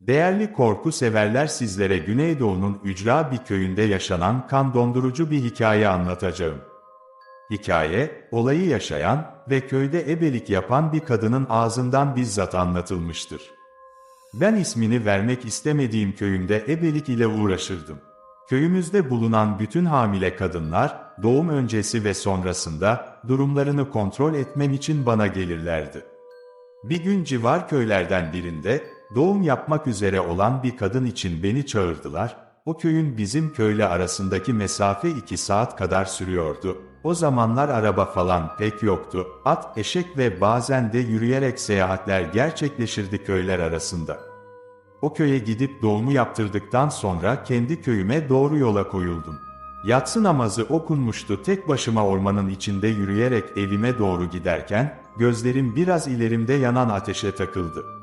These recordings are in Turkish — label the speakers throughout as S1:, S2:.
S1: Değerli korku severler sizlere Güneydoğu'nun ücra bir köyünde yaşanan kan dondurucu bir hikaye anlatacağım. Hikaye, olayı yaşayan ve köyde ebelik yapan bir kadının ağzından bizzat anlatılmıştır. Ben ismini vermek istemediğim köyümde ebelik ile uğraşırdım. Köyümüzde bulunan bütün hamile kadınlar, doğum öncesi ve sonrasında durumlarını kontrol etmem için bana gelirlerdi. Bir gün civar köylerden birinde doğum yapmak üzere olan bir kadın için beni çağırdılar. O köyün bizim köyle arasındaki mesafe iki saat kadar sürüyordu. O zamanlar araba falan pek yoktu. At, eşek ve bazen de yürüyerek seyahatler gerçekleşirdi köyler arasında. O köye gidip doğumu yaptırdıktan sonra kendi köyüme doğru yola koyuldum. Yatsı namazı okunmuştu tek başıma ormanın içinde yürüyerek evime doğru giderken, gözlerim biraz ilerimde yanan ateşe takıldı.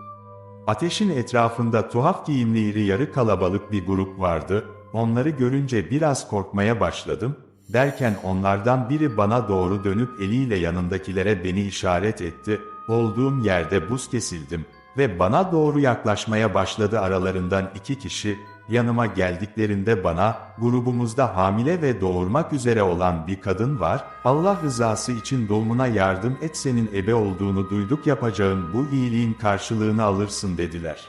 S1: Ateşin etrafında tuhaf giyimli iri yarı kalabalık bir grup vardı, onları görünce biraz korkmaya başladım, derken onlardan biri bana doğru dönüp eliyle yanındakilere beni işaret etti, olduğum yerde buz kesildim ve bana doğru yaklaşmaya başladı aralarından iki kişi, yanıma geldiklerinde bana, grubumuzda hamile ve doğurmak üzere olan bir kadın var, Allah rızası için doğumuna yardım et senin ebe olduğunu duyduk yapacağın bu iyiliğin karşılığını alırsın dediler.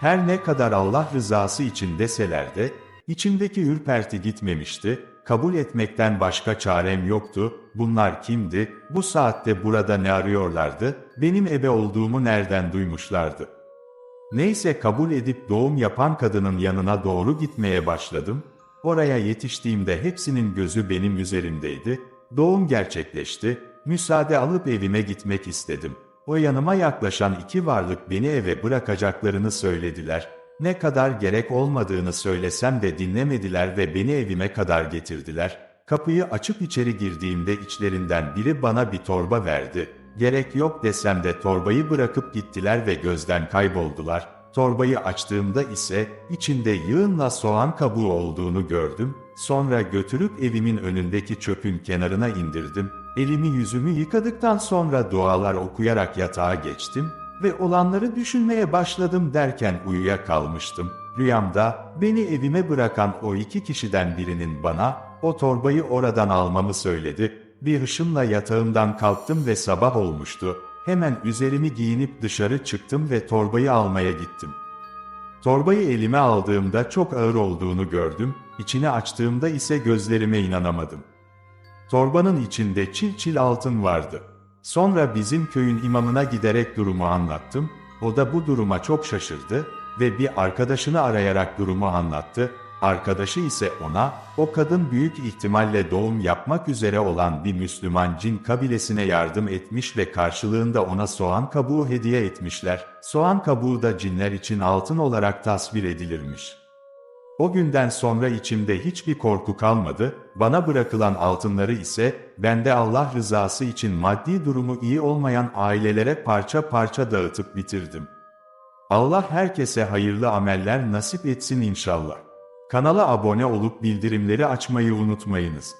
S1: Her ne kadar Allah rızası için deseler de, içimdeki ürperti gitmemişti, kabul etmekten başka çarem yoktu, bunlar kimdi, bu saatte burada ne arıyorlardı, benim ebe olduğumu nereden duymuşlardı? Neyse kabul edip doğum yapan kadının yanına doğru gitmeye başladım. Oraya yetiştiğimde hepsinin gözü benim üzerimdeydi. Doğum gerçekleşti. Müsaade alıp evime gitmek istedim. O yanıma yaklaşan iki varlık beni eve bırakacaklarını söylediler. Ne kadar gerek olmadığını söylesem de dinlemediler ve beni evime kadar getirdiler. Kapıyı açıp içeri girdiğimde içlerinden biri bana bir torba verdi. Gerek yok desem de torbayı bırakıp gittiler ve gözden kayboldular. Torbayı açtığımda ise içinde yığınla soğan kabuğu olduğunu gördüm. Sonra götürüp evimin önündeki çöpün kenarına indirdim. Elimi yüzümü yıkadıktan sonra dualar okuyarak yatağa geçtim ve olanları düşünmeye başladım derken uyuyakalmıştım. Rüyamda beni evime bırakan o iki kişiden birinin bana o torbayı oradan almamı söyledi. Bir hışımla yatağımdan kalktım ve sabah olmuştu. Hemen üzerimi giyinip dışarı çıktım ve torbayı almaya gittim. Torbayı elime aldığımda çok ağır olduğunu gördüm, içini açtığımda ise gözlerime inanamadım. Torbanın içinde çil çil altın vardı. Sonra bizim köyün imamına giderek durumu anlattım. O da bu duruma çok şaşırdı ve bir arkadaşını arayarak durumu anlattı. Arkadaşı ise ona, o kadın büyük ihtimalle doğum yapmak üzere olan bir Müslüman cin kabilesine yardım etmiş ve karşılığında ona soğan kabuğu hediye etmişler. Soğan kabuğu da cinler için altın olarak tasvir edilirmiş. O günden sonra içimde hiçbir korku kalmadı, bana bırakılan altınları ise, bende Allah rızası için maddi durumu iyi olmayan ailelere parça parça dağıtıp bitirdim. Allah herkese hayırlı ameller nasip etsin inşallah. Kanala abone olup bildirimleri açmayı unutmayınız.